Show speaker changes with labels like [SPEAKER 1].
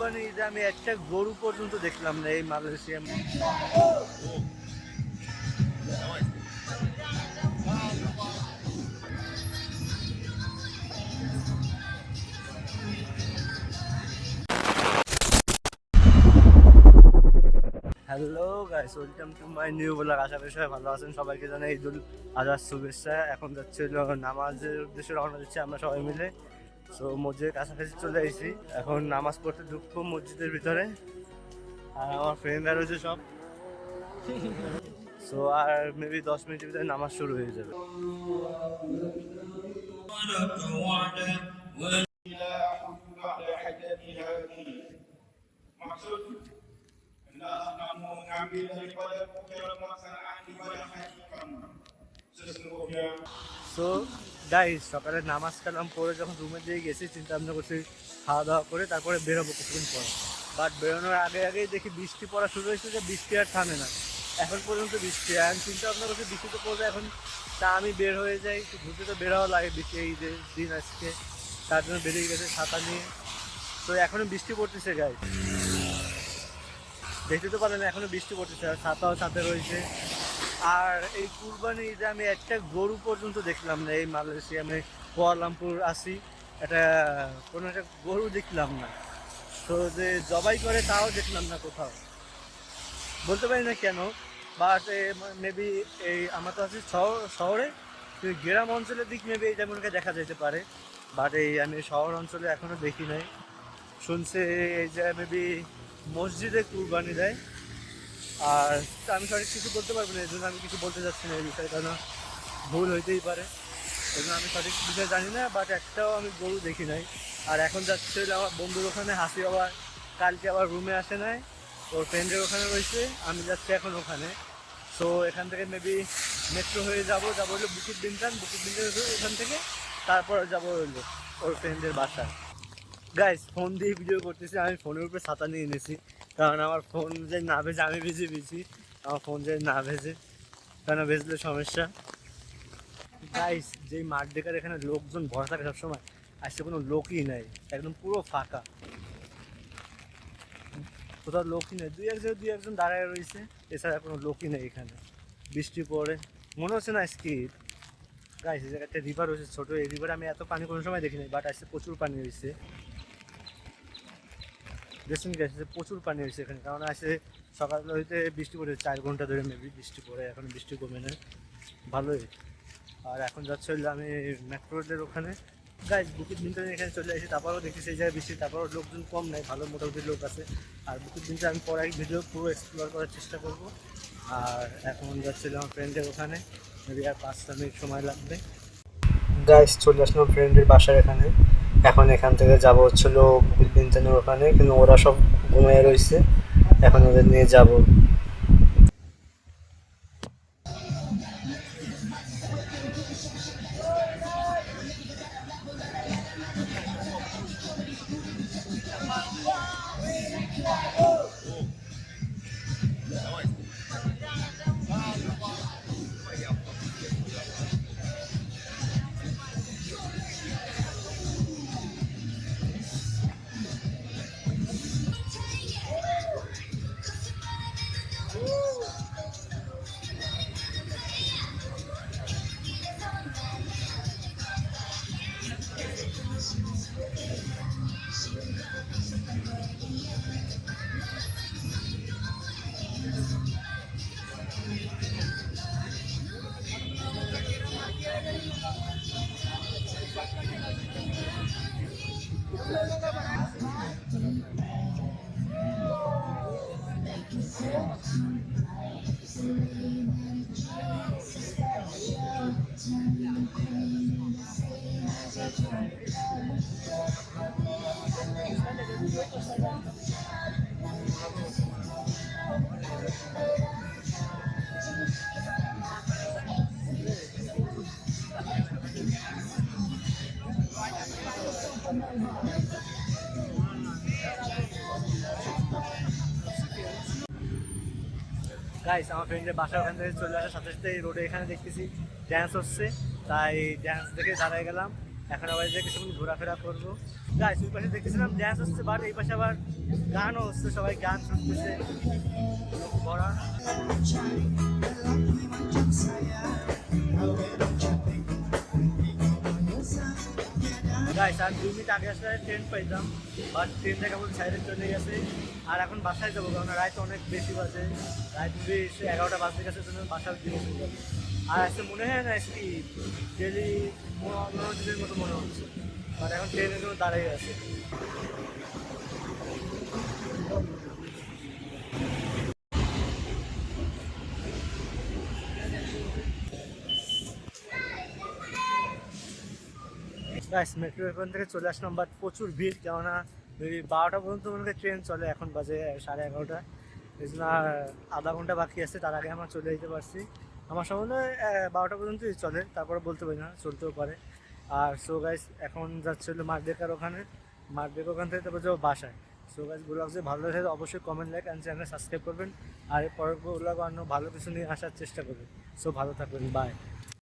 [SPEAKER 1] কুরবানি ঈদে আমি একটা গরু পর্যন্ত দেখলাম না এই Malaysia hello guys welcome to my new blog আশা করি সবাই ভালো আছেন। সবাইকে জানাই ঈদুল আজহার শুভেচ্ছা। এখন যাচ্ছে নামাজের উদ্দেশ্যে রওনা দিচ্ছে আমরা সবাই মিলে। সো মসজিদের কাছাকাছি চলে এসেছি। এখন নামাজ পড়তে ঢুকব মসজিদের ভিতরে। আর আমার ফ্রেন্ডরা রয়েছে সব। সো আর মেবি দশ মিনিটের ভিতরে নামাজ শুরু হয়ে যাবে। সো গাইজ সকালে নামাজ কালাম পরে যখন রুমে দিয়ে গেছি, চিন্তা ভাবনা করছি, খাওয়া দাওয়া করে তারপরে বেরোবো কিছুদিন পরে। বাট বেরোনোর আগে আগেই দেখি বৃষ্টি পড়া শুরু হয়েছে যে বৃষ্টি আর থামে না। এখন পর্যন্ত বৃষ্টি এখন চিন্তা ভাবনা করছি বৃষ্টি তো পড়বে এখন তা আমি বের হয়ে যাই ঘুরতে তো বেরোও লাগে বৃষ্টি, এই দিন আজকে, তার জন্য বেরিয়ে গেছে ছাতা নিয়ে। তো এখনও বৃষ্টি পড়তেছে গাই দেখতে তো পারেন এখনও বৃষ্টি পড়তেছে, আর ছাতাও ছাতে রয়েছে। আর এই কুরবানি ঈদে আমি একটা গরু পর্যন্ত দেখলাম না, এই মালয়েশিয়া, আমি কুয়ালামপুর আসি। একটা, কোনো একটা গরু দেখলাম না। তো যে জবাই করে তাও দেখলাম না কোথাও। বলতে পারি না কেন বাট মেবি এই আমার তো আছি শহর। গ্রাম অঞ্চলের দিক মেবি এই মনে হয় দেখা যেতে পারে। বাট এই আমি শহর অঞ্চলে এখনও দেখি নাই। শুনছে, এই যে মেবি মসজিদে কুরবানি দেয়। আর আমি সঠিক কিছু বলতে পারব না, এই জন্য আমি কিছু বলতে চাচ্ছি না এই বিষয়ে, কারণ ভুল হইতেই পারে। এই জন্য আমি সঠিক বিষয় জানি না বাট একটাও আমি গরু দেখি নাই। আর এখন যাচ্ছে আমার বন্ধুর ওখানে, হাসি আবার কালকে আবার রুমে আসে নাই, ওর ফ্রেন্ডের ওখানে রয়েছে, আমি যাচ্ছি এখন ওখানে। সো এখান থেকে মেবি মেট্রো হয়ে যাব যাব হলো বুকিট বিনটান বুকিট বিনটান ওখান থেকে, তারপর যাব হলো ওর ফ্রেন্ডের বাসায়। গাইস ফোন দিয়ে ভিডিও করতেছি, আমি ফোনের উপরে ছাতা নিয়ে এনেছি। কারণ আমার ফোন যে না ভেজে আমি ভিজে ভিজি আমার ফোন যে না ভেজে কেন ভেজলে সমস্যা? গাইস যেই মাঠ দেখার এখানে লোকজন ভরা থাকে সবসময় আর সে কোনো লোকই নাই, একদম পুরো ফাঁকা। কোথাও লোকই নেই। দুই একজন দুই একজন দাঁড়ায় রয়েছে, এছাড়া কোনো লোকই নেই এখানে। বৃষ্টি পড়ে, মনে হচ্ছে না স্কিপ গাইস একটা রিভার রয়েছে, ছোটো এই রিভারে আমি এত পানি কোনো সময় দেখিনি বাট আজকে প্রচুর পানি হয়েছে। দেখছেন গেছে যে প্রচুর পানি হয়েছে এখানে। কারণ আসে সকাল হইতে বৃষ্টি পড়ে, চার ঘণ্টা ধরে মেবি বৃষ্টি পড়ে, এখন বৃষ্টি কমে না। ভালোই। আর এখন যাচ্ছে হইলে আমি মেট্রো রোডের ওখানে। গাইজ বুকিট বিনটা এখানে চলে আসি, তারপরও দেখি সেই জায়গায় বৃষ্টি, তারপরও লোকজন কম নেই, ভালো মোটামুটি লোক আছে। আর বুকিট বিনটা আমি পরে এক ভিডিও পুরো এক্সপ্লোর করার চেষ্টা করব। আর এখন যাচ্ছিল আমার ফ্রেন্ডের ওখানে মেবি আর পাঁচটা মিনিট সময় লাগবে। গাইস চলে আসলাম ফ্রেন্ডের বাসার এখানে। এখন এখান থেকে যাব হচ্ছিল ওখানে, কিন্তু ওরা সব ঘুমিয়ে রয়েছে এখন ওদের নিয়ে যাব। গাইস আমার ফ্রেন্ডের বাসা ওখান থেকে চলে আসার সাথে সাথে রোডে এখানে দেখতেছি ড্যান্স হচ্ছে। তাই ড্যান্স দেখে দাঁড়ায় গেলাম। এখন আবার যে কিছুক্ষণ ঘোরাফেরা করব। গাইস ওই পাশে দেখেছিলাম ড্যান্স হচ্ছে বাট এই পাশে আবার গানও হচ্ছে, সবাই গান শুনতেছে। পড়া গাইস আর দুই মিনিট আগে আসলে ট্রেন পাইতাম বাট ট্রেনটা কেমন সাইডে চলে গেছে। আর এখন বাসায় যাব, কারণ রাত অনেক বেশি বাজে। রাত যদি এসে এগারোটা বাজতে গেছে, জন্য বাসার চলে যাবে আর আজকে মনে হয় না কি ডেলি অন্য দিনের মতো মনে হচ্ছে। আর এখন ট্রেনের জন্য দাঁড়িয়ে আছে। গাইস মেট্রো এখন থেকে চলে আসলাম বাট প্রচুর ভিড়, কেননা বারোটা পর্যন্ত মনে ট্রেন চলে, এখন বাজে সাড়ে এগারোটা। এই জন্য আর আধা ঘণ্টা বাকি আছে, তার আগে আমরা চলে যেতে পারছি। আমার সম্বন্ধে বারোটা পর্যন্তই চলে, তারপরে বলতে পারি না, চলতেও পারে। আর সো গাইস এখন যাচ্ছে হলো মাঠবেকার ওখানে। মাঠবেকার ওখান থেকে তারপর যাব বাসায়। সো গাইস ব্লগ যে ভালো লাগে অবশ্যই comment like and channel subscribe করবেন। আর পরের ব্লগ অন্য ভালো কিছু নিয়ে আসার চেষ্টা করবেন। সো ভালো থাকবেন বাই